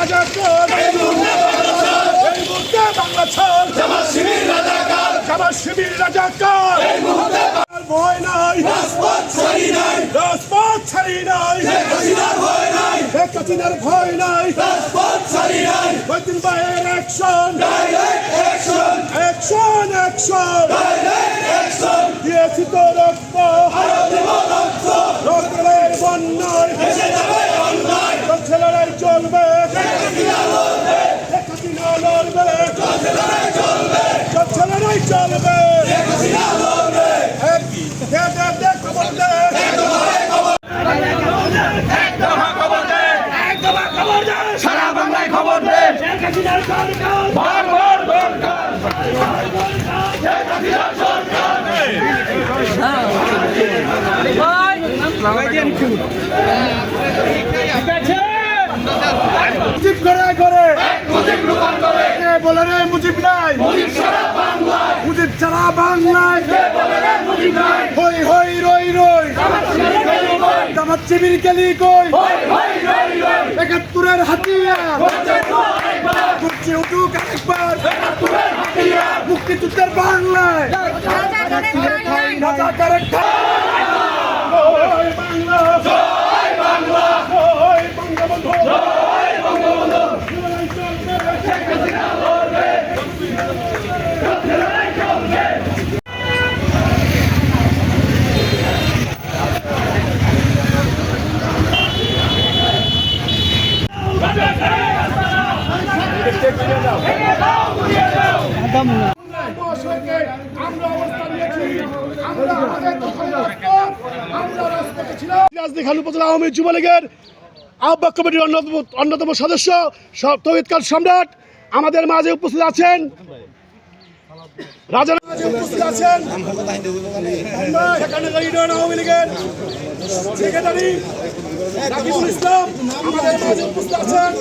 রাজাকার এই মুহূর্তে বাংলা ছাড় জামাত শিবির রাজাকার জামাত শিবির রাজাকার এই মুহূর্তে ভয় নাই রাজপথ ছাড়ি নাই রাজপথ ছাড়ি নাই বন্যায় অন্যায় চলছে লড়াই চলবে শেখ হাসিনা লড়বে শেখ হাসিনা লড়বে চলছে লড়াই চলবে লড়াই চলবে সারা বাংলায় খবর দে বারবার দরকার হাসিনার সরকার মুজিব করে করে মুজিব রূপান করে কে বলে রে মুজিব নাই? মুজিব সারা বাংলায় মুজিব ছাড়া বাংলায়। কে বলে রে মুজিব নাই হই হই রই রই। জামাত শিবির গেলি কই? হই হই রই রই একাত্তরের হাতিয়ার। মুক্তি উঠুক একবার একাত্তরের হাতিয়ার মুক্তিযুদ্ধের বাংলায়। রাজাকারের ঠাই। জয় বাংলা জয় বাংলা রাজনীতি খান উপজেলা আওয়ামী যুবলীগের আহ্বায়ক কমিটির অন্যতম অন্যতম সদস্য স- তৌহিদ সম্রাট আমাদের মাঝে উপস্থিত আছেন। রাজা উপস্থিত আছেন। মাঝে উপস্থিত আছেন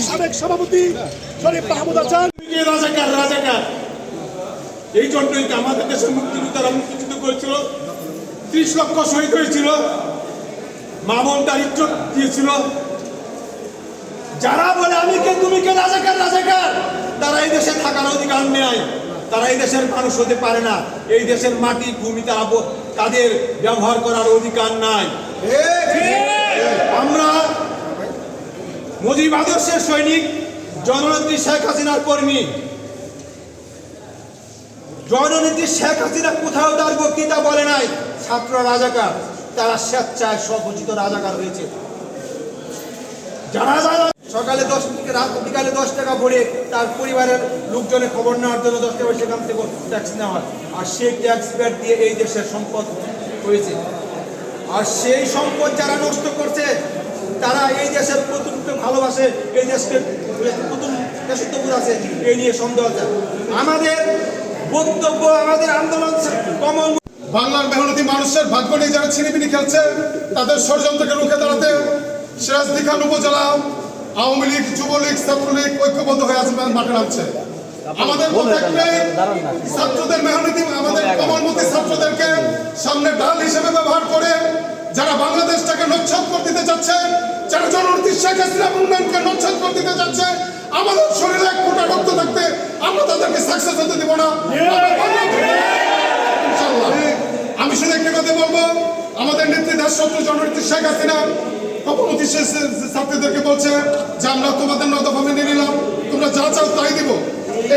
সাবেক সভাপতি এই জন্যই আমাদের দেশের মুক্তিযুদ্ধ করেছিল, ত্রিশ লক্ষ শহীদ হয়েছিল। মামন তার ইজ্জত দিয়েছিল। যারা বলে, আমি কে, তুমি কে, রাজাকার রাজাকার? তারা এই দেশে থাকার অধিকার নেই তারা এই দেশের মানুষ হতে পারে না। এই দেশের মাটি, ভূমি, তারা তাদের ব্যবহার করার অধিকার নাই। আমরা মুজিব আদর্শের সৈনিক, জননেত্রী শেখ হাসিনার কর্মী। জননেত্রী শেখ হাসিনা কোথাও তার বক্তৃতা বলে নাই, ছাত্র, রাজাকার। তারা স্বেচ্ছায় স্বঘোষিত রাজাকার হয়েছে। যারা যারা সকালে দশ থেকে রাত বিকালে দশ টাকা ভরে তার পরিবারের লোকজনের খবর নেওয়ার জন্য দশ টাকা সেখান থেকে ট্যাক্স নেওয়া আর সেই ট্যাক্স পেড দিয়ে এই দেশের সম্পদ হয়েছে। আর সেই সম্পদ যারা নষ্ট করছে, তারা এই দেশের প্রতুলকে ভালোবাসে, এই দেশকে প্রতুল দেশত্ববোধ আছে, এই নিয়ে সন্দেহ আছে। আমাদের বক্তব্য, আমাদের আন্দোলন, কমল বাংলার মেহনতি মানুষের ভাগ্য নিয়ে যারা ছিনিমিনি খেলছে তাদের ষড়যন্ত্রকে রুখে দাঁড়াতে সিরাজদি খান উপজেলা আওয়ামী লীগ যুবলীগ ছাত্রলীগ ঐক্যবদ্ধ হয়ে আছে মাঠে নামছে। আমাদের ছাত্রদের মেহনতি আমাদের কমলমতি ছাত্রদেরকে সামনে ঢাল হিসেবে ব্যবহার করে যারা বাংলাদেশটাকে নচ্ছাদ করে দিতে চাচ্ছে যারা জননীতি শেখ হাসিনা উন্নয়নকে নচ্ছাদ করে দিতে চাচ্ছে আমাদের শরীরে এক ফোঁটা রক্ত থাকতে আমরা তাদেরকে সাকসেস হতে দিব না। আমি শুধু একটি কথা বলব। আমাদের নেত্রী দেশ শত্রু জননেত্রী শেখ হাসিনা কপমতি ছাত্রীদেরকে বলছে যে, আমরা তোমাদের নয় দফা মেনে নিলাম। তোমরা যা চাও তাই দিব।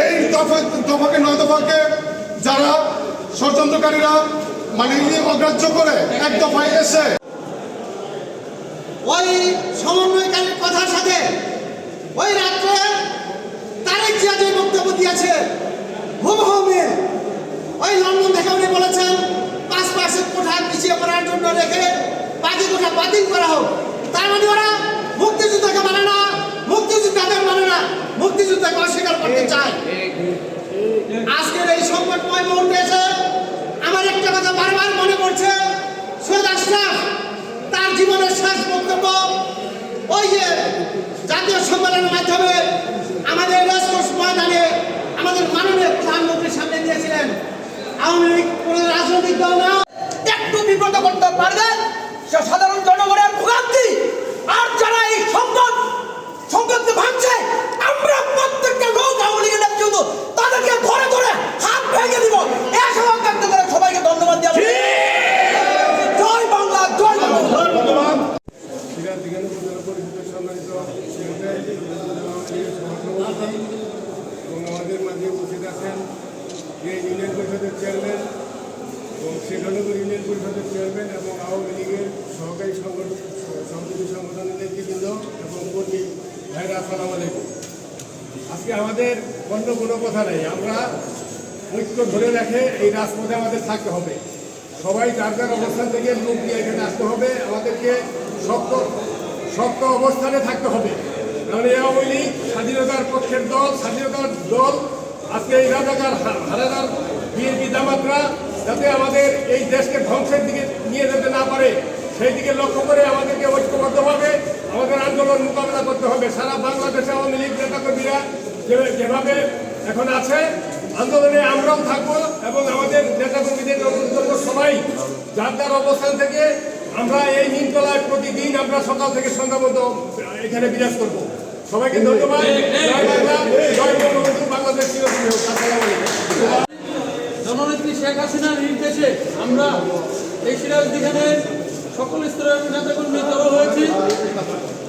এই দফা দফাকে নয় দফাকে যারা ষড়যন্ত্রকারীরা মানে অগ্রাহ্য করে, এক দফায় এসে ওই সমন্বয়কারীর কথার সাথে ওই রাত্রে তারেক জিয়া যে বক্তব্য দিয়েছে। হুবহু মিল। ওই লন্ডন থেকে উনি বলেছেন পাঁচ পার্সেন্ট কোঠা পিছিয়ে পড়ার জন্য রেখে বাকি কোঠা বাতিল করা হোক। তার মানে ওরা মুক্তিযুদ্ধকে মানে না, মুক্তিযোদ্ধাদের মানে না, মুক্তিযুদ্ধকে অস্বীকার করতে চায়। আজকের এই সংকটময় মুহূর্তে এসে আমার একটা কথা বারবার মনে পড়ছে। সৈয়দ আশরাফ, তার জীবনের শেষ বক্তব্য, ওই যে জাতীয় সম্মেলনের মাধ্যমে আমাদের রেসকোর্স ময়দানে আমাদের মাননীয় প্রধানমন্ত্রীর সামনে দিয়েছিলেন। আওয়ামী লীগ কোনো রাজনৈতিক দল না। একটু বিব্রত করতে পারবে সে সাধারণ জনগণের ভোগান্তি। আর যারা এই সম্পদ মধ্যে ভাঙছে আমরা প্রত্যেকটা লোক আওয়ামী লীগের নেতৃত্ব তাদেরকে ধরে ধরে হাত ভেঙে দিব। এই সভা ব্যক্ত করে সবাইকে ধন্যবাদ দেওয়া জয় বাংলা জয় বাংলা। এবং আমাদের মাঝে উপস্থিত আছেন যে ইউনিয়ন পরিষদের চেয়ারম্যান এবং শেখানগর ইউনিয়ন পরিষদের চেয়ারম্যান এবং আওয়ামী লীগের সহকারী সংগঠন সংসদীয় সংগঠনের নেতৃবৃন্দ এবং কর্মী ভাইরা আসসালামু আলাইকুম। আজকে আমাদের অন্য কোনো কথা নেই। আমরা ঐক্য ধরে রেখে এই রাজপথে আমাদের থাকতে হবে। সবাই যার যার অবস্থান থেকে লোক দিয়ে এখানে আসতে হবে। আমাদেরকে শক্ত শক্ত অবস্থানে থাকতে হবে। কারণ এই আওয়ামী লীগ স্বাধীনতার পক্ষের দল, স্বাধীনতার দল, আজকে এই রাজাকার হারাদার বিএনপি জামাতরা যাতে আমাদের এই দেশকে ধ্বংসের দিকে নিয়ে যেতে না পারে সেই দিকে লক্ষ্য করে আমাদেরকে ঐক্যবদ্ধভাবে আমাদের আন্দোলন মোকাবেলা করতে হবে। সারা বাংলাদেশে আওয়ামী লীগ নেতাকর্মীরা যেভাবে এখন আছে আন্দোলনে আমরাও থাকব এবং আমাদের নেতাকর্মীদের সবাই যার যার অবস্থান থেকে আমরা এই নিমতলায় প্রতিদিন আমরা সকাল থেকে সন্ধ্যা পর্যন্ত এখানে বিরাজ করব। সবাইকে ধন্যবাদ। জয় বাংলা জয় বঙ্গবন্ধু বাংলাদেশ চিরদিন হোক আসসালামু আলাইকুম জননেত্রী শেখ হাসিনার নির্দেশে আমরা এই সিরাজ দিঘানের সকল স্তরের নেতাকর্মী জড়ো হয়েছি।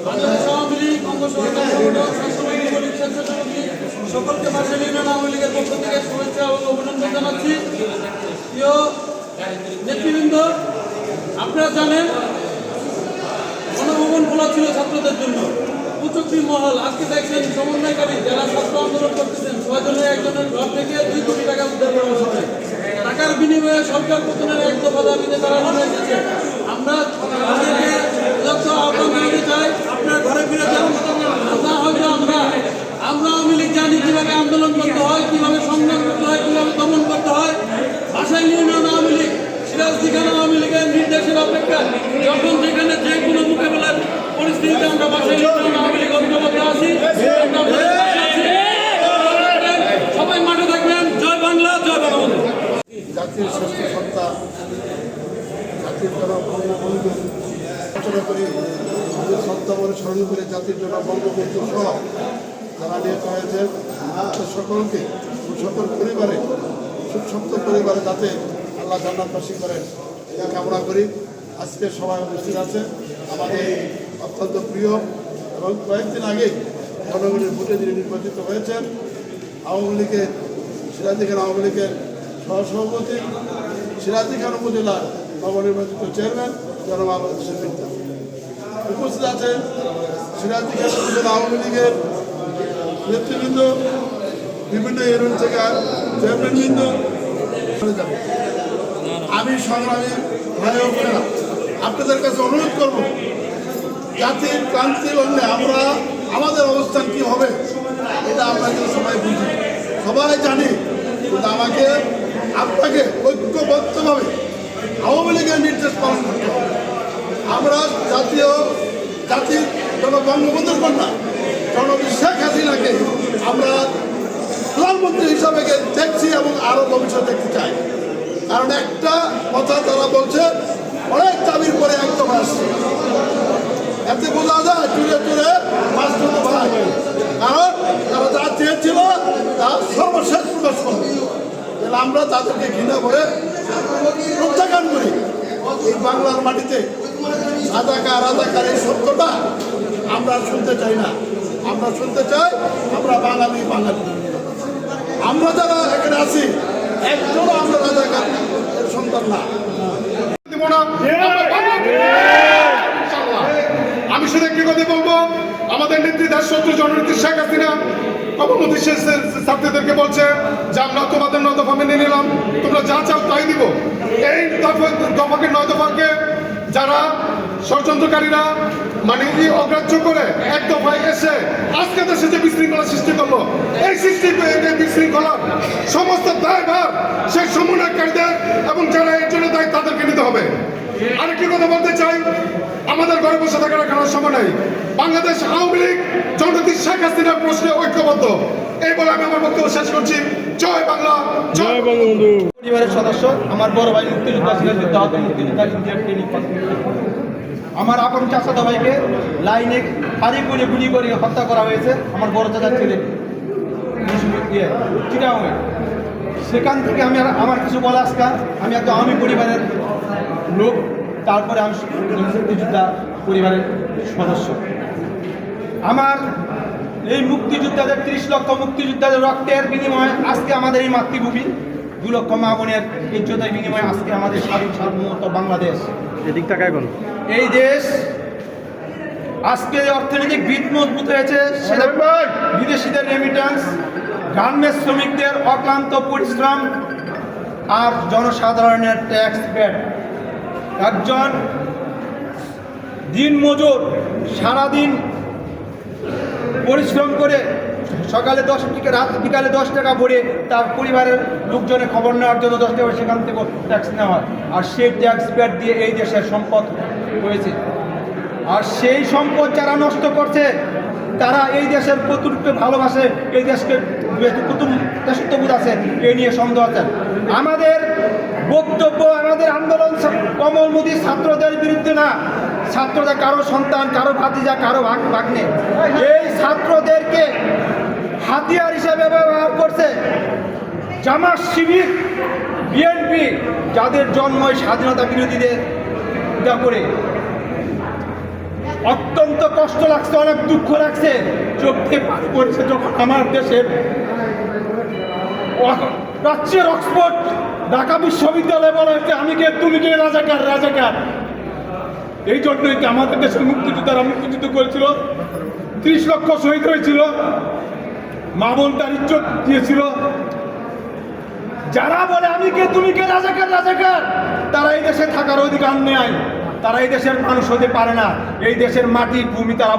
বাংলাদেশ আওয়ামী লীগ অঙ্গ সহকারী সকলকে ভাষা ইউনিয়ন আওয়ামী লীগের পক্ষ থেকে শুভেচ্ছা এবং অভিনন্দন জানাচ্ছি। নেতৃবৃন্দ, আপনারা জানেন, গণভবন খোলা ছিল ছাত্রদের জন্য। কুচক্রি মহল, আজকে দেখছেন সমন্বয়কারী যারা ছাত্র আন্দোলন করতেছেন, ছয়জনের একজনের ঘর থেকে দুই কোটি টাকা উদ্ধার করা হয়েছে টাকার বিনিময়ে সরকার পতনের এক দফা দাবিতে তারা নেমে এসেছে। আমরা আন্দোলন করতে হয় করতে হয় করতে হয়। Union league. যখন যেখানে যে কোনো মোকাবেলার পরিস্থিতিতে আমরা ভাষায় লীগ ঐক্যবদ্ধ আছি আমরা আপনাদের পাশে আছি। সবাই মাঠে থাকবেন জয় বাংলা জয় বঙ্গবন্ধু জাতির শ্রেষ্ঠ সত্তা জাতির জন্য বঙ্গবন্ধু রচনা করি আমাদের বলে করে জাতির জন্য বঙ্গবন্ধু সহ যারা নিহত হয়েছে তাদের সকলকে সকল পরিবারে সুখ সপ্ত পরিবারে যাতে আল্লাহ জান্নাতবাসী করেন। এটা কামনা করি। আজকে সবাই উপস্থিত আছে। আমাদের অত্যন্ত প্রিয় এবং কয়েকদিন আগেই জনগণের ভোটে যিনি নির্বাচিত হয়েছেন, আওয়ামী লীগের সিরাজি খান আওয়ামী লীগের সহসভাপতি সিরাজি খান উপজেলার নবনির্বাচিত চেয়ারম্যান হোসেন মির্জা। উপস্থিত আছেন সিরাজি খান উপজেলা আওয়ামী লীগের নেতৃবৃন্দ, বিভিন্ন ইউনিয়ন থেকে চেয়ারম্যানবৃন্দ আমি সংগ্রামী ভাই বোনেরা, আপনাদের কাছে অনুরোধ করব জাতির ক্রান্তি লগ্নে আমরা আমাদের অবস্থান কি হবে, এটা কিন্তু সবাই বুঝি সবাই জানি, কিন্তু আমাকে, আপনাকে ঐক্যবদ্ধভাবে আওয়ামী লীগের নির্দেশ পালন হবে। আমরা জাতীয়, জাতির জন বঙ্গবন্ধুর কন্যা জনবী শেখ হাসিনাকে আমরা প্রধানমন্ত্রী হিসাবে দেখছি এবং আরও ভবিষ্যৎ দেখতে চাই। কারণ একটা কথা তারা বলছে, অনেক দাবির পরে একদম আসছে। এতে বোঝা যায় চুরে চুরে মাছ ধরতে ভাই কারণ তারা যা চেয়েছিল তা সর্বশেষ প্রকাশ করবে। আমরা তাদেরকে ঘৃণা করে প্রত্যাখ্যান করি এই বাংলার মাটিতে রাজাকার রাজাকার এই সত্যটা আমরা শুনতে চাই না। আমরা শুনতে চাই আমরা বাঙালি বাঙালি আমরা যারা এখানে আছি একজনও আমরা রাজাকার সন্তান না। আমি শুধু একটি কথা বলব আমাদের নেত্রী দাস শত্রু জননেত্রী শেখ হাসিনা সে ছাত্রীদেরকে বলছে যে আমরা তোমাদের নয় দফা মেনে নিলাম তোমরা যা চাও তাই দিব। এই দফা- দফাকে নয় দফাকে যারা ষড়যন্ত্রকারীরা মানে এই অগ্রাহ্য করে এক দফায় এসে আজকে দেশে যে বিশৃঙ্খলা সৃষ্টি করল এই সৃষ্টি এই বিশৃঙ্খলা সমস্ত দায়ভার সেই সমন্বয়কারীদের এবং যারা এর জন্য দায়ী তাদেরকে নিতে হবে। আরেকটি কথা বলতে চাই আমাদের ঘরে বসে থাকার কোনো সময় নেই। বাংলাদেশ আওয়ামী লীগ জননেত্রী শেখ হাসিনার প্রশ্নে ঐক্যবদ্ধ। এই বলে আমি আমার বক্তব্য শেষ করছি। জয় বাংলা জয় বঙ্গবন্ধু। পরিবারের সদস্য আমার বড় ভাই মুক্তিযোদ্ধা ছিলেন যুদ্ধ আহত মুক্তিযোদ্ধা ক্লিনিক আমার আপন চাচাতো ভাইকে লাইনে ফাঁড়ি করে গুলি করে হত্যা করা হয়েছে। আমার বড় চাচার ছেলে। ইয়ে চিটাঙে সেখান থেকে আমি আর আমার কিছু বলা আজকা আমি একটা আমি পরিবারের লোক। তারপরে আমি মুক্তিযোদ্ধা পরিবারের সদস্য। আমার এই মুক্তিযোদ্ধাদের ত্রিশ লক্ষ মুক্তিযোদ্ধাদের রক্তের বিনিময়ে আজকে আমাদের এই মাতৃভূমি। দু লক্ষ মা বোনের ইজ্জতের বিনিময়ে আজকে আমাদের স্বাধীন সার্বভৌমত্ব বাংলাদেশ। এদিক টাকা এখন। এই দেশ আজকে অর্থনৈতিক ভিত মজবুত হয়েছে সেটা বিদেশিদের রেমিটেন্স গার্মেন্টস শ্রমিকদের অক্লান্ত পরিশ্রম আর জনসাধারণের ট্যাক্স পেড একজন দিন মজুর সারাদিন পরিশ্রম করে সকালে দশ রাত বিকালে দশ টাকা ভরে তার পরিবারের লোকজনের খবর নেওয়ার জন্য দশ টাকা সেখান থেকে ট্যাক্স নেওয়া হয়। আর সেই ট্যাক্স পেড দিয়ে এই দেশের সম্পদ হয়েছে আর সেই সম্পদ যারা নষ্ট করছে, তারা এই দেশের কতটুকু ভালোবাসে, এই দেশকে কত দেশত্ববোধ আছে এই নিয়ে সন্দেহ আছেন আমাদের বক্তব্য, আমাদের আন্দোলন কমল মোদী ছাত্রদের বিরুদ্ধে না। ছাত্রদের কারও সন্তান, কারও ভাতিজা, কারও ভাগ ভাগ্নে। এই ছাত্রদেরকে হাতিয়ার হিসেবে ব্যবহার করছে জামাত শিবির, বিএনপি, যাদের জন্মই স্বাধীনতা বিরোধীদের পূজা করে। অত্যন্ত কষ্ট লাগছে, অনেক দুঃখ লাগছে, চোখ পানি পড়ছে যখন আমার দেশের প্রাচ্যের অক্সফোর্ড, ঢাকা বিশ্ববিদ্যালয়ে বলা হচ্ছে আমি কে? তুমি কে? রাজাকার রাজাকার। এই জন্যই আমাদের দেশের মুক্তিযোদ্ধারা মুক্তিযুদ্ধ করেছিল। ত্রিশ লক্ষ শহীদ হয়েছিল। মা বোন তার ইজ্জত দিয়েছিল। যারা বলে, আমি কে, তুমি কে, রাজাকার রাজাকার? তারা এই দেশে থাকার অধিকার নেয়। তারা এই দেশের মানুষ হতে পারে না। এই দেশের মাটি, ভূমি তারা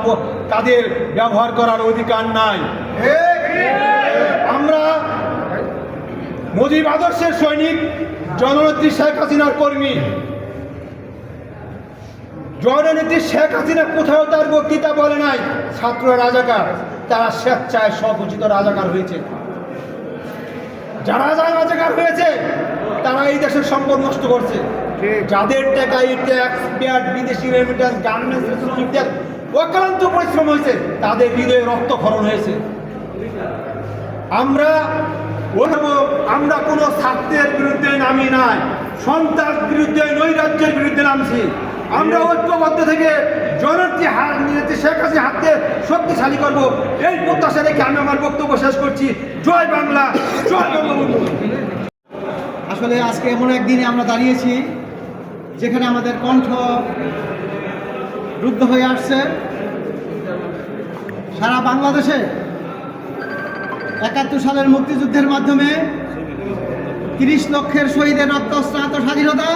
তাদের ব্যবহার করার অধিকার নাই। আমরা মুজিব আদর্শের সৈনিক, জননেত্রী শেখ হাসিনার কর্মী। জননেত্রী শেখ হাসিনা কোথাও তার বক্তৃতা বলে নাই, ছাত্র রাজাকার। তারা স্বেচ্ছায় স্বঘোষিত রাজাকার হয়েছে। যারা যারা রাজাকার হয়েছে তারা এই দেশের সম্পদ নষ্ট করছে। যাদের টাকা এই ট্যাক্স পেয়ার বিদেশি রেমিটেন্স গার্মেন্টস শ্রমিকদের অক্লান্ত পরিশ্রম হয়েছে তাদের হৃদয়ে রক্তক্ষরণ হয়েছে। আমরা আমরা কোনো ছাত্রের বিরুদ্ধে নামি নাই সন্ত্রাস বিরুদ্ধে নৈরাজ্যের বিরুদ্ধে নামছি। আমরা ঐক্যবদ্ধ থেকে নিয়েছে, শেখ হাসিনা হাতকে শক্তিশালী করব। এই প্রত্যাশা রেখে আমি আমার বক্তব্য শেষ করছি। জয় বাংলা, জয় বঙ্গবন্ধু। আসলে আজকে এমন একদিনে আমরা দাঁড়িয়েছি, যেখানে আমাদের কণ্ঠ রুদ্ধ হয়ে আসছে। সারা বাংলাদেশে একাত্তর সালের মুক্তিযুদ্ধের মাধ্যমে তিরিশ লক্ষের শহীদের রক্তস্নাত স্বাধীনতা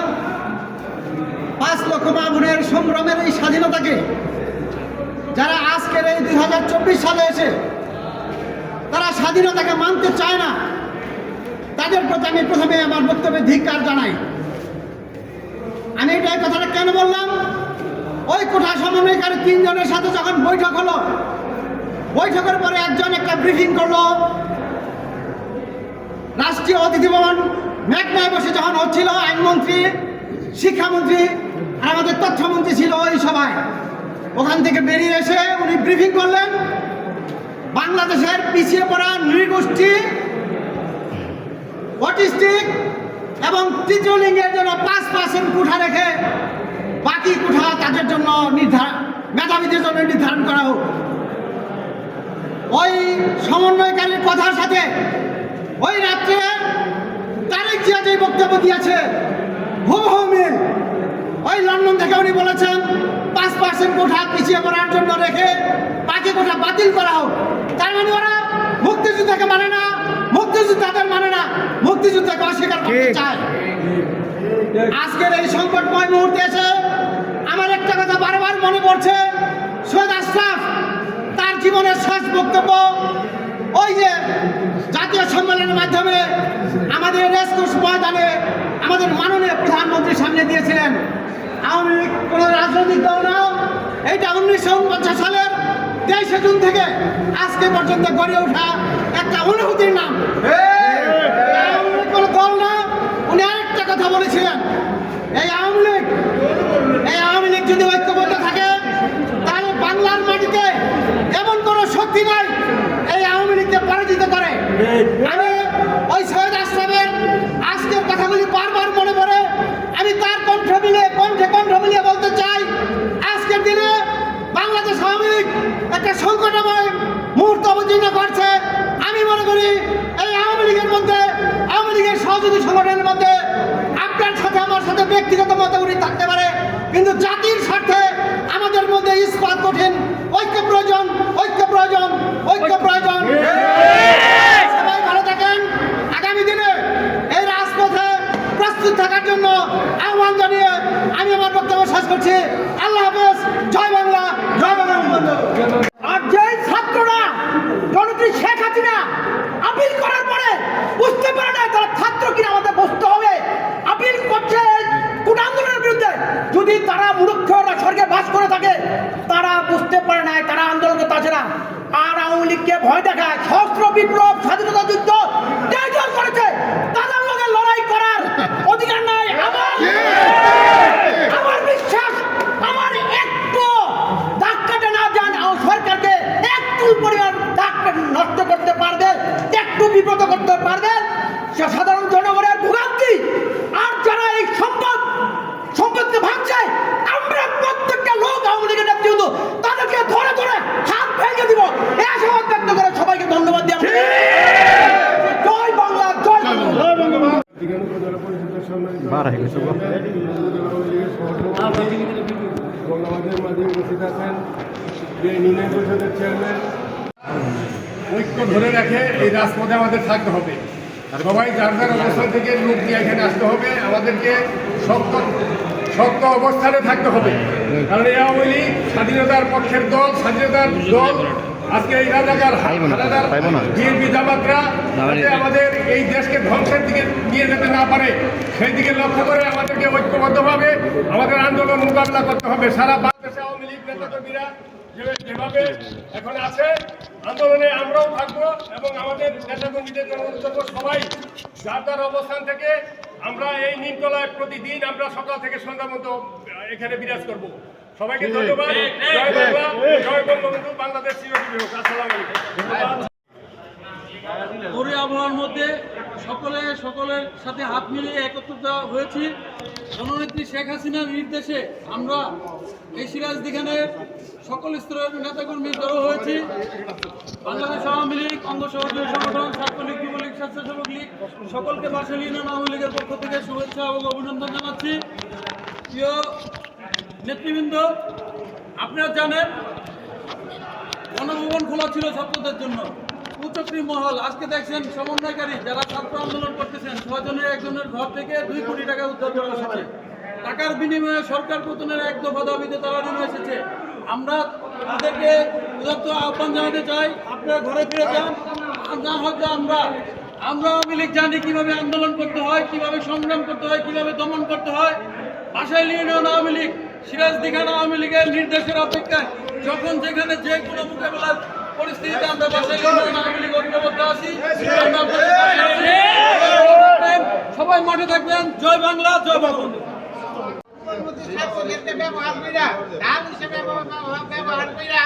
পাঁচ লক্ষ মা বোনের সংগ্রামের এই স্বাধীনতাকে যারা আজকের এই দুই হাজার চব্বিশ সালে এসে তারা স্বাধীনতাকে মানতে চায় না, তাদের প্রতি আমি প্রথমে আমার বক্তব্যে ধিক্কার জানাই। আমি এটা কথাটা কেন বললাম? ওই কোঠা সমন্বয়কারী তিনজনের সাথে যখন বৈঠক হলো, বৈঠকের পরে একজন একটা ব্রিফিং করল। রাষ্ট্রীয় অতিথি ভবন মেঘনায় বসে যখন হচ্ছিল আইনমন্ত্রী, শিক্ষামন্ত্রী আর আমাদের তথ্যমন্ত্রী ছিল ওই সভায় ওখান থেকে বেরিয়ে এসে উনি ব্রিফিং করলেন, বাংলাদেশের পিছিয়ে পড়া নৃগোষ্ঠী, অটিস্টিক এবং তৃতীয় লিঙ্গের জন্য পাঁচ পার্সেন্ট কুঠা রেখে বাকি কুঠা তাদের জন্য নির্ধারণ মেধাবীদের জন্য নির্ধারণ করা হোক। ওই সমন্বয়কারীর কথার সাথে ওই রাত্রে তারেক জিয়া যে বক্তব্য দিয়েছে, হুবহু মিল। ওই লন্ডন থেকে উনি বলেছেন পাঁচ পার্সেন্ট কোঠা পিছিয়ে পড়ার জন্য রেখে বাকি কোঠা বাতিল করা হোক। তার মানে ওরা মুক্তিযুদ্ধকে মানে না মুক্তিযোদ্ধাদের মানে না মুক্তিযুদ্ধকে অস্বীকার করতে চায়। আজকের এই সংকটময় মুহূর্তে এসে আমার একটা কথা বারবার মনে পড়ছে সৈয়দ আশরাফ তার জীবনের শেষ বক্তব্য ওই যে জাতীয় সম্মেলনের মাধ্যমে আমাদের রেসকোর্স ময়দানে আমাদের মাননীয় প্রধানমন্ত্রীর সামনে দিয়েছিলেন আওয়ামী লীগ কোনো রাজনৈতিক দল না। এইটা উনিশশো উনপঞ্চাশ সালের তেইশে জুন থেকে আজকে পর্যন্ত গড়ে ওঠা একটা অনুভূতির নাম। কোনো দল না। উনি আরেকটা কথা বলেছিলেন, এই আওয়ামী লীগ, এই আওয়ামী লীগ যদি ঐক্যবদ্ধ থাকে, তাহলে বাংলার মাটিতে এমন কোনো শক্তি নাই, এই আওয়ামী লীগকে পরাজিত করে। আমি ওই সৈয়দ আশ্রয় মিলে, কণ্ঠে কণ্ঠ মিলিয়ে বলতে চাই, আজকের দিনে বাংলাদেশ আওয়ামী লীগ একটা সংকটময় মুহূর্ত অবতীর্ণ করছে। আমি মনে করি এই আওয়ামী লীগের মধ্যে, আওয়ামী লীগের সহযোগী সংগঠনের মধ্যে আপনার সাথে, আমার সাথে ব্যক্তিগত মতগুলি থাকতে পারে। কিন্তু জাতির স্বার্থে আমাদের মধ্যে ইস্পাত কঠিন। ঐক্য প্রয়োজন ঐক্য প্রয়োজন ঐক্য প্রয়োজন। এবং আমাদের মাঝে উপস্থিত আছেন যে ইউনিয়ন পরিষদের চেয়ারম্যান ঐক্য ধরে রাখে এই রাজপথে আমাদের থাকতে হবে। সবাই যার যার অবস্থান থেকে লোক নিয়ে এখানে আসতে হবে, আমাদেরকে শক্ত শক্ত অবস্থানে থাকতে হবে। কারণ এই আওয়ামী লীগ স্বাধীনতার পক্ষের দল, স্বাধীনতার দল আজকে এই রাজাকার হানাদার বিএনপি জামাতরা আমাদের এই দেশকে ধ্বংসের দিকে নিয়ে যেতে না পারে সেই দিকে লক্ষ্য করে আমাদেরকে ঐক্যবদ্ধভাবে আমাদের আন্দোলন মোকাবিলা করতে হবে। সারা বাংলাদেশে আওয়ামী লীগ নেতাকর্মীরা যেভাবে এখন আছে আন্দোলনে আমরাও থাকব এবং আমাদের নেতাকর্মীদের জনগণ সবাই যার যার অবস্থান থেকে আমরা এই নিমতলায় প্রতিদিন আমরা সকাল থেকে সন্ধ্যা মতো এখানে বিরাজ করব। সবাইকে ধন্যবাদ। জয় বাংলা জয় বঙ্গবন্ধু বাংলাদেশ চিরজীবী হোক। আসসালামু আলাইকুম। মধ্যে সকলে, সকলের সাথে হাত মিলিয়ে একত্রিত হয়েছি। জননেত্রী শেখ হাসিনার নির্দেশে আমরা এই সিরাজদিখানের সকল স্তরের নেতাকর্মী জড়ো হয়েছি। বাংলাদেশ আওয়ামী লীগ, অঙ্গ সহযোগী সংগঠন, ছাত্রলীগ, যুবলীগ, স্বেচ্ছাসেবক লীগ, সকলকে বাসালী ইউনিয়ন আওয়ামী লীগের পক্ষ থেকে শুভেচ্ছা এবং অভিনন্দন জানাচ্ছি। প্রিয় নেতৃবৃন্দ, আপনারা জানেন, গণভবন খোলা ছিল ছাত্রদের জন্য। উচ্চশ্রী মহল। আজকে দেখছেন সমন্বয়কারী যারা ছাত্র আন্দোলন করতেছেন ছজনের একজনের ঘর থেকে দুই কোটি টাকা উদ্ধার করা হয়েছে। টাকার বিনিময়ে সরকার পতনের এক দফা দাবিতে তারা নেমে এসেছে। আমরা তাদেরকে আহ্বান জানাতে চাই, আপনারা ঘরে ফিরে যান। না হয়তো আমরা আমরা আওয়ামী লীগ জানি কীভাবে আন্দোলন করতে হয়, কীভাবে সংগ্রাম করতে হয়, কীভাবে দমন করতে হয়। বাসাইল ইউনিয়ন আওয়ামী লীগ সিরাজদিখান আওয়ামী লীগের নির্দেশের অপেক্ষায় যখন যেখানে যে কোনো মোকাবেলার পরিস্থিতিতে আমরা বাসাইল আওয়ামী লীগ ঐক্যবদ্ধ আছি। আমরা আপনাদের পাশে আছি। সবাই মাঠে থাকবেন। জয় বাংলা জয় বঙ্গবন্ধু। ব্যবহার কইরা ঢাল হিসেবে ব্যবহার ব্যবহার কইরা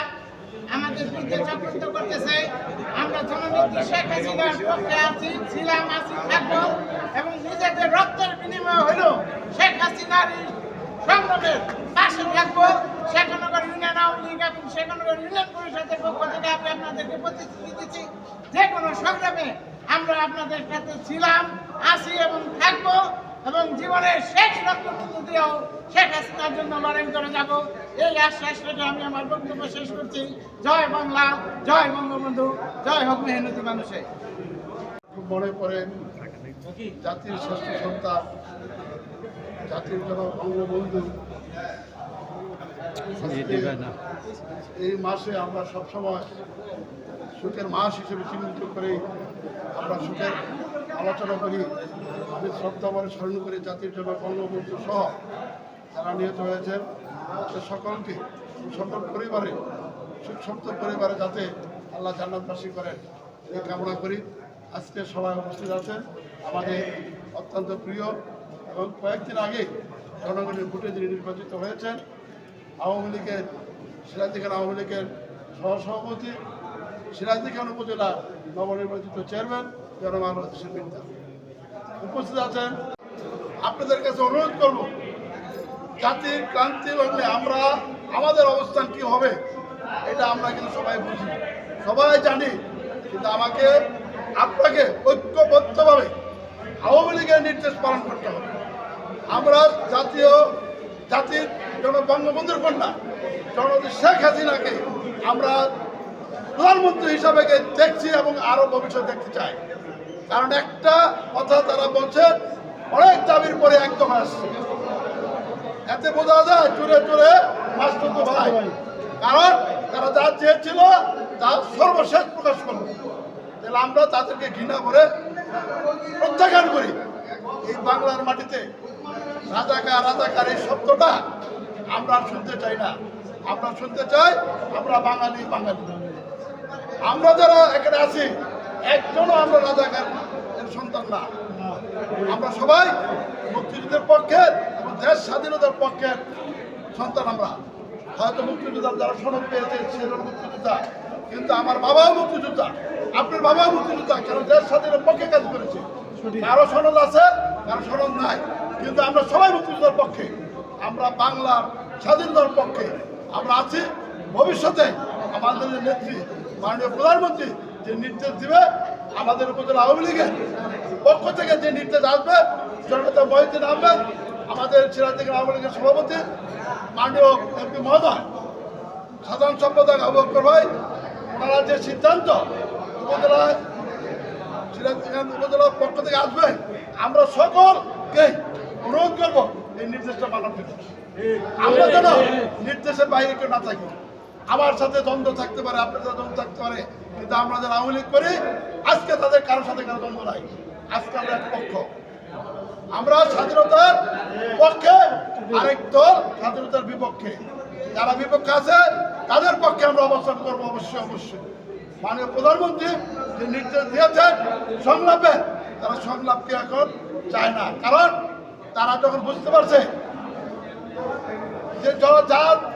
আমাদের বিরুদ্ধে চক্রান্ত করতেছে আমরা জননেত্রী শেখ হাসিনার পক্ষে আছি ছিলাম আছি থাকব। এবং নিজেদের রক্তের বিনিময় হলো শেখ হাসিনার সংগ্রামের পাশে থাকব। শেখনগর ইউনিয়ন আওয়ামী লীগ এবং শেখনগর ইউনিয়ন পরিষদের পক্ষ আমি আপনাদেরকে প্রতিশ্রুতি দিচ্ছি, যে কোনো সংগ্রামে আমরা আপনাদের সাথে ছিলাম, আছি এবং থাকব এবং জীবনের শেষ রক্তবিন্দু দিয়েও শেখ হাসিনার জন্য লড়াই করে যাব। এই আশ্বাস রেখে আমি আমার বক্তব্য শেষ করছি। জয় বাংলা, জয় বঙ্গবন্ধু, জয় হোক মেহনতি মানুষের মনে পড়ে জাতির শ্রেষ্ঠ সন্তান জাতির এই মাসে আমরা সবসময় সুখের মাস হিসেবে চিহ্নিত করে আমরা সুখের আলোচনা করি। আমি শ্রদ্ধা বলে স্মরণ করি জাতির জনক বঙ্গবন্ধু সহ যারা নিহত হয়েছেন। সকলকে সকল পরিবারে সুখ সপ্ত পরিবারে যাতে আল্লাহ জান্নাতবাসী করেন এই কামনা করি। আজকে সবাই উপস্থিত আছেন। আমাদের অত্যন্ত প্রিয় এবং কয়েকদিন আগে জনগণের ভোটে যিনি নির্বাচিত হয়েছেন। আওয়ামী লীগের সিরাজদিখান আওয়ামী লীগের সহসভাপতি। সিরাজদিখান উপজেলা নবনির্বাচিত চেয়ারম্যান জনমান উপস্থিত আছেন, আপনাদের কাছে অনুরোধ করব জাতির ক্রান্তি লাগলে আমরা আমাদের অবস্থান কি হবে, এটা আমরা কিন্তু সবাই বুঝি। সবাই জানি, কিন্তু আমাকে, আপনাকে ঐক্যবদ্ধভাবে আওয়ামী লীগের নির্দেশ পালন করতে হবে। আমরা জাতীয় জাতির বঙ্গবন্ধুর কন্যা, জননেত্রী শেখ হাসিনাকে আমরা প্রধানমন্ত্রী হিসাবে দেখছি এবং আরও ভবিষ্যৎ দেখতে চাই। কারণ একটা কথা তারা বলছে অনেক দাবির পরে একদম আসছে। এতে বোঝা যায় চুরে চুরে মাস্টার তো ভাই। কারণ তারা যা চেয়েছিল তা সর্বশেষ প্রকাশ করল তাহলে আমরা তাদেরকে ঘৃণা করে প্রত্যাখ্যান করি। এই বাংলার মাটিতে রাজাকার রাজাকার এই শব্দটা আমরা আর শুনতে চাই না। আমরা শুনতে চাই আমরা বাঙালি বাঙালি। আমরা যারা এখানে আছি একজনও আমরা রাজাকার সন্তান না। আমরা সবাই মুক্তিযুদ্ধের পক্ষে এবং দেশ স্বাধীনতার পক্ষের সন্তান আমরা। হয়তো মুক্তিযোদ্ধা যারা সনদ পেয়েছে সেজন্য মুক্তিযোদ্ধা। কিন্তু আমার বাবাও মুক্তিযোদ্ধা। আপনার বাবাও মুক্তিযোদ্ধা কেন দেশ স্বাধীনের পক্ষে কাজ করেছে? কারও সনদ আছে কারও সনদ নাই। কিন্তু আমরা সবাই মুক্তিযোদ্ধার পক্ষে, আমরা বাংলার স্বাধীনতার পক্ষে, আমরা আছি। ভবিষ্যতে আমাদের নেত্রী, মাননীয় প্রধানমন্ত্রী যে নির্দেশ দিবে, আমাদের উপজেলা আওয়ামী লীগের পক্ষ থেকে যে নির্দেশ আসবে, জনতা মহিদিন আহমেদ আমাদের সিরাজদিকে আওয়ামী লীগের সভাপতি, মাননীয় এমপি মহোদয়, সাধারণ সম্পাদক আবু ভাই, ওনারা যে সিদ্ধান্ত উপজেলায় উপজেলার পক্ষ থেকে আসবে, আমরা সকলকে অনুরোধ করব, এই নির্দেশটা মানার জন্য আমরা যেন নির্দেশের বাইরে কেউ না থাকি। আমার সাথে দ্বন্দ্ব থাকতে পারে, আপনার সাথে দ্বন্দ্ব থাকতে পারে, কিন্তু আমরা যারা আওয়ামী করি, আজকে তাদের কারোর সাথে কারও দ্বন্দ্ব নাই। আজকে আমরা এক পক্ষ। আমরা স্বাধীনতার পক্ষে আরেক দল স্বাধীনতার বিপক্ষে। যারা বিপক্ষে আছে, তাদের পক্ষে আমরা অবস্থান করব অবশ্যই অবশ্যই। মাননীয় প্রধানমন্ত্রী যে নির্দেশ দিয়েছেন, সংলাপে, তারা সংলাপকে এখন চায় না। কারণ তারা যখন বুঝতে পারছে যে য-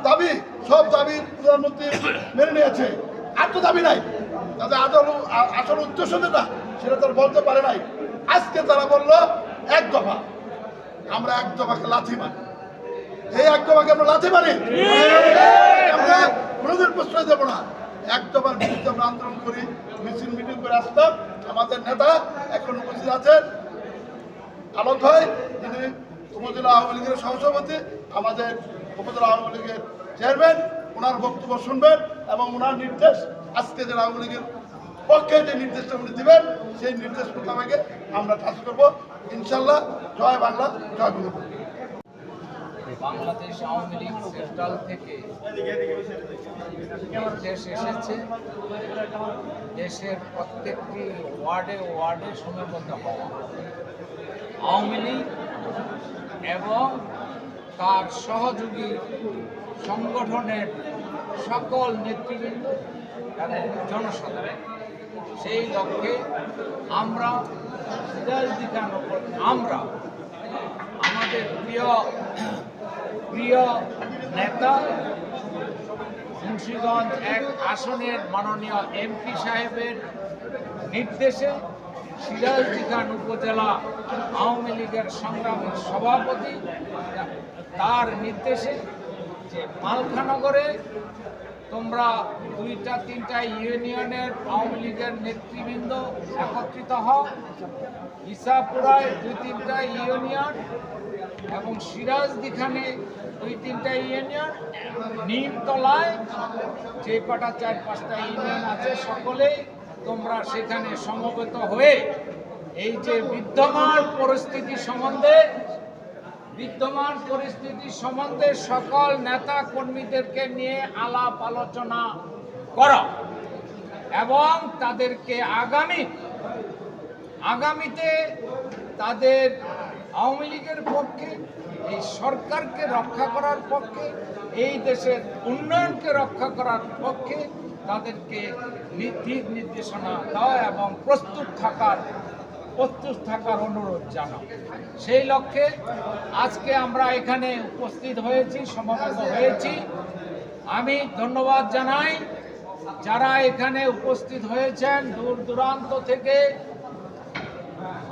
দাবি, সব দাবি প্রধানমন্ত্রী মেনে নিয়েছে, আর তো দাবি নাই। তাদের আসল আ- আসল উদ্দেশ্য যেটা, সেটা তারা বলতে পারে নাই। আজকে তারা বলল, এক দফা। আমরা এক দফাকে লাথি মারি। এই এক দফাকে আমরা লাথি মারি? আমরা কোনোদিন প্রশ্রয় দেবো না। এক দফার বিরুদ্ধে আমরা আন্দোলন করি, মিছিল, মিটিং করে আসতাম। আমাদের নেতা এখন উপস্থিত আছেন। আলোক ভাই যিনি উপজেলা আওয়ামী লীগের সহসভাপতি, আমাদের উপজেলা আওয়ামী লীগের চেয়ারম্যান, ওনার বক্তব্য শুনবেন এবং ওনার নির্দেশ, আজকে যে আওয়ামী লীগের পক্ষে যে নির্দেশটা উনি দিবেন, সেই নির্দেশ মোতাবেকে আমরা কাজ করব। ইনশাল্লাহ জয় বাংলা, জয় বঙ্গবন্ধু বাংলাদেশ আওয়ামী লীগ সেন্ট্রাল থেকে নির্দেশ এসেছে। দেশের প্রত্যেকটি ওয়ার্ডে ওয়ার্ডে সমবেত হওয়া আওয়ামী লীগ এবং তার সহযোগী সংগঠনের সকল নেতৃবৃন্দ এবং জনসাধারণ, সেই লক্ষ্যে আমরা আমরা আমাদের প্রিয় প্রিয় নেতা মুন্সিগঞ্জ এক আসনের মাননীয় এমপি সাহেবের নির্দেশে সিরাজদি খান উপজেলা আওয়ামী লীগের সংগ্রামী সভাপতি, তার নির্দেশে যে মালখানগরে তোমরা দুইটা, তিনটা ইউনিয়নের আওয়ামী লীগের নেতৃবৃন্দ একত্রিত হও। ইসাপুরায় দুই, তিনটা ইউনিয়ন এবং সিরাজদিখানে দুই, তিনটা ইউনিয়ন। নিমতলায় যে কটা, চার, পাঁচটা ইউনিয়ন আছে, সকলেই তোমরা সেখানে সমবেত হয়ে এই যে বিদ্যমান পরিস্থিতি সম্বন্ধে, বিদ্যমান পরিস্থিতি সম্বন্ধে সকল নেতা কর্মীদেরকে নিয়ে আলাপ আলোচনা করা এবং তাদেরকে আগামী, আগামীতে তাদের আওয়ামী লীগের পক্ষে, এই সরকারকে রক্ষা করার পক্ষে, এই দেশের উন্নয়নকে রক্ষা করার পক্ষে তাদেরকে নীতি নির্দেশনা দেওয়া এবং প্রস্তুত থাকার প্রস্তুত থাকার অনুরোধ জানাও। সেই লক্ষ্যে আজকে আমরা এখানে উপস্থিত হয়েছি, সমাবেত হয়েছি। আমি ধন্যবাদ জানাই যারা এখানে উপস্থিত হয়েছেন দূর দূরান্ত থেকে।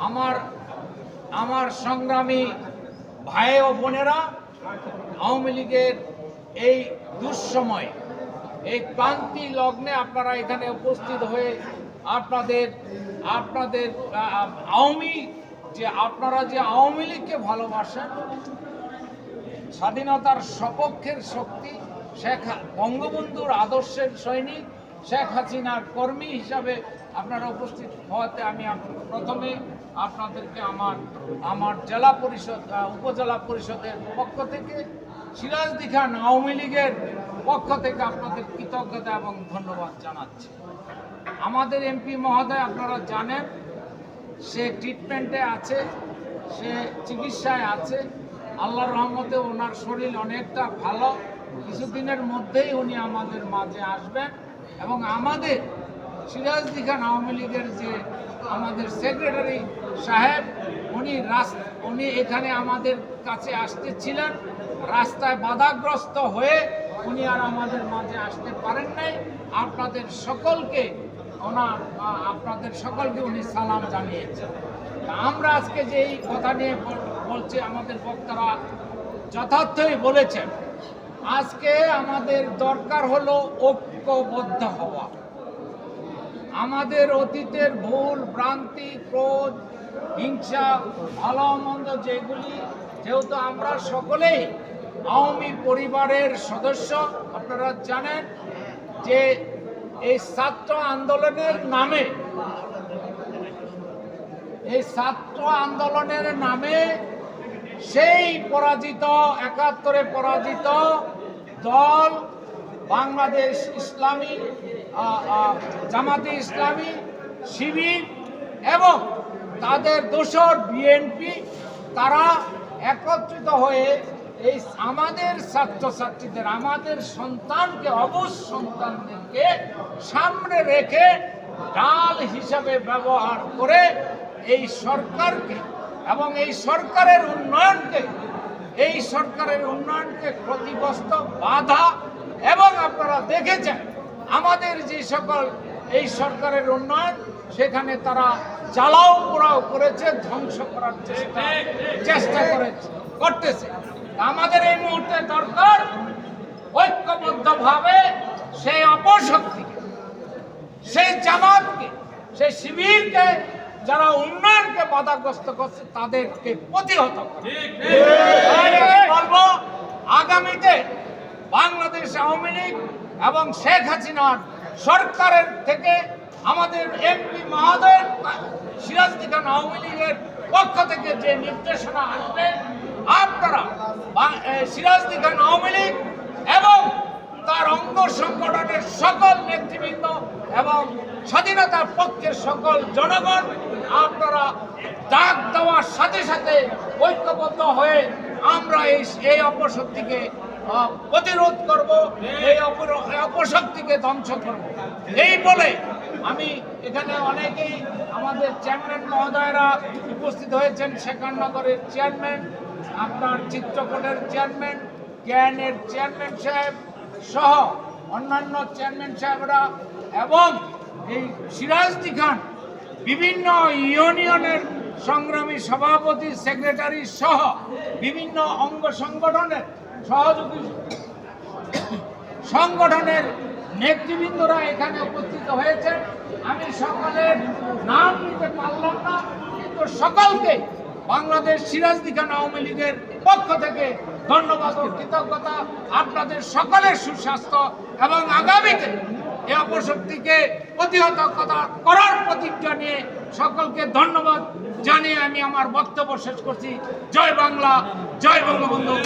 আমার আমার সংগ্রামী ভাই ও বোনেরা, আওয়ামী লীগের এই দুঃসময় এই ক্রান্তি লগ্নে আপনারা এখানে উপস্থিত হয়ে আপনাদের আপনাদের আওয়ামী, যে আপনারা যে আওয়ামী লীগকে ভালোবাসেন, স্বাধীনতার সপক্ষের শক্তি, শেখ বঙ্গবন্ধুর আদর্শের সৈনিক, শেখ হাসিনার কর্মী হিসাবে আপনারা উপস্থিত হওয়াতে আমি প্রথমে আপনাদেরকে আমার আমার জেলা পরিষদ উপজেলা পরিষদের পক্ষ থেকে সিরাজদি খান আওয়ামী লীগের পক্ষ থেকে আপনাদের কৃতজ্ঞতা এবং ধন্যবাদ জানাচ্ছি। আমাদের এমপি মহোদয়, আপনারা জানেন, সে ট্রিটমেন্টে আছে, সে চিকিৎসায় আছে। আল্লাহর রহমতে ওনার শরীর অনেকটা ভালো। কিছুদিনের মধ্যেই উনি আমাদের মাঝে আসবেন এবং আমাদের সিরাজদি খান আওয়ামী লীগের যে আমাদের সেক্রেটারি সাহেব, উনি রাস উনি এখানে আমাদের কাছে আসতেছিলেন রাস্তায় বাধাগ্রস্ত হয়ে উনি আর আমাদের মাঝে আসতে পারেন নাই। আপনাদের সকলকে ওনার আপনাদের সকলকে উনি সালাম জানিয়েছেন। আমরা আজকে যে এই কথা নিয়ে বল- বলছি, আমাদের বক্তারা যথার্থই বলেছেন, আজকে আমাদের দরকার হলো ঐক্যবদ্ধ হওয়া। আমাদের অতীতের ভুল, ভ্রান্তি, ক্রোধ, হিংসা, ভালো মন্দ যেগুলি, যেহেতু আমরা সকলেই আওয়ামী পরিবারের সদস্য, আপনারা জানেন যে এই ছাত্র আন্দোলনের নামে, এই ছাত্র আন্দোলনের নামে সেই পরাজিত, একাত্তরে পরাজিত দল বাংলাদেশ ইসলামী জামাতে ইসলামী, শিবির এবং তাদের দোসর বিএনপি, তারা একত্রিত হয়ে এই আমাদের ছাত্রছাত্রীদের, আমাদের সন্তানকে অবশ সন্তানদেরকে সামনে রেখে ডাল হিসাবে ব্যবহার করে এই সরকারকে এবং এই সরকারের উন্নয়নকে, এই সরকারের উন্নয়নকে ক্ষতিগ্রস্ত বাধা এবং আপনারা দেখেছেন, আমাদের যে সকল এই সরকারের উন্নয়ন সেখানে তারা জ্বালাও পোড়াও করেছে, ধ্বংস করার চেষ্টা চেষ্টা করেছে, করতেছে। আমাদের এই মুহূর্তে দরকার ঐক্যবদ্ধভাবে সেই অপশক্তিকে, সেই জামাতকে, সেই শিবিরকে, যারা উন্নয়নকে বাধাগ্রস্ত করছে, তাদেরকে প্রতিহত বলব, আগামীতে বাংলাদেশ আওয়ামী লীগ এবং শেখ হাসিনার সরকারের থেকে আমাদের এমপি মহোদয়ের সিরাজদি খান আওয়ামী লীগের পক্ষ থেকে যে নির্দেশনা আসবে আপনারা বা- এ, সিরাজদি খান আওয়ামী লীগ এবং তার অঙ্গ সংগঠনের সকল নেতৃবৃন্দ এবং স্বাধীনতার পক্ষের সকল জনগণ আপনারা ডাক দেওয়ার সাথে সাথে ঐক্যবদ্ধ হয়ে আমরা এই এই অপশক্তিকে প্রতিরোধ করব এই অপশক্তিকে ধ্বংস করব। এই বলে আমি এখানে অনেকেই আমাদের চেয়ারম্যান মহোদয়রা উপস্থিত হয়েছেন শেখাননগরের চেয়ারম্যান, আপনার চিত্রকূটের চেয়ারম্যান, জ্ঞানের চেয়ারম্যান সাহেব সহ অন্যান্য চেয়ারম্যান সাহেবরা এবং এই সিরাজদি খান, বিভিন্ন ইউনিয়নের সংগ্রামী সভাপতি, সেক্রেটারি সহ বিভিন্ন অঙ্গ সংগঠনের সহযোগী সংগঠনের নেতৃবৃন্দরা এখানে উপস্থিত হয়েছেন। আমি সকলের নাম নিতে পারলাম না, কিন্তু সকলকে বাংলাদেশ সিরাজদিখান আওয়ামী লীগের পক্ষ থেকে ধন্যবাদ ও কৃতজ্ঞতা। আপনাদের সকলের সুস্বাস্থ্য এবং আগামীতে এই অপশক্তিকে প্রতিহত করা- করার প্রতিজ্ঞা নিয়ে সকলকে ধন্যবাদ জানিয়ে আমি আমার বক্তব্য শেষ করছি। জয় বাংলা, জয় বঙ্গবন্ধু।